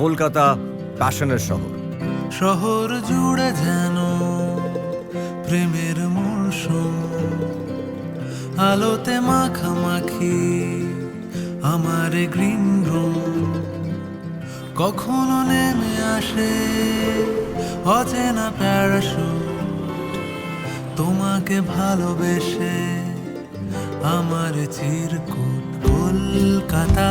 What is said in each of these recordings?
কলকাতা প্যাশনের শহর। শহর জুড়ে যেন প্রেমের মরশুম, আলোতে মাখামাখি আমার গ্রিন রুম। কখনো নেমে আসে অচেনা প্যারাশুট, তোমাকে ভালোবেসে আমার চিরকুট কলকাতা।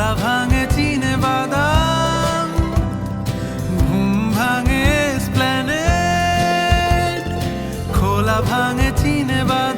খোলা ভাঙে চিনে বাদাম ঘুম ভাঙে স্প্ল্যানেট খোলা ভাঙে চিনে বাদাম।